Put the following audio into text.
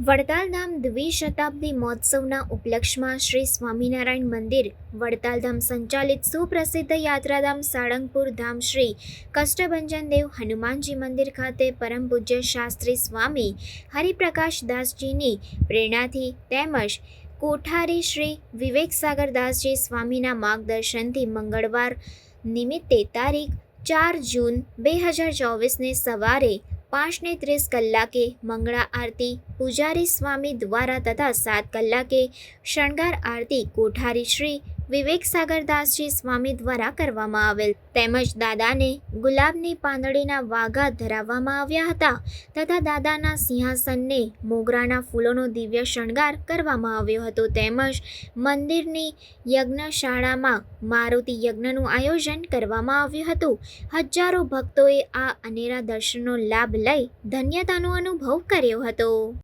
વડતાલધામ દ્વિશતાબ્દી મહોત્સવના ઉપલક્ષમાં શ્રી સ્વામિનારાયણ મંદિર વડતાલધામ સંચાલિત સુપ્રસિદ્ધ યાત્રાધામ સાળંગપુર ધામ શ્રી કષ્ટભંજન દેવ હનુમાનજી મંદિર ખાતે પરમ પૂજ્ય શાસ્ત્રી સ્વામી હરિપ્રકાશ દાસજીની પ્રેરણાથી તેમજ કોઠારી શ્રી વિવેક સાગર સ્વામીના માર્ગદર્શનથી મંગળવાર નિમિત્તે તારીખ ચાર જૂન બે હજાર ચોવીસને સવારે પાંચને ત્રીસ કલાકે મંગળા આરતી, પૂજારી સ્વામી દ્વારા તથા સાત કલાકે શણગાર આરતી કોઠારી શ્રી વિવેક સાગરદાસજી સ્વામી દ્વારા કરવામાં આવેલ. તેમજ દાદાને ગુલાબની પાંદડીના વાઘા ધરાવવામાં આવ્યા હતા તથા દાદાના સિંહાસનને મોગરાના ફૂલોનો દિવ્ય શણગાર કરવામાં આવ્યો હતો. તેમજ મંદિરની યજ્ઞશાળામાં મારુતિ યજ્ઞનું આયોજન કરવામાં આવ્યું હતું. હજારો ભક્તોએ આ અનેરા દર્શનનો લાભ લઈ ધન્યતાનો અનુભવ કર્યો હતો.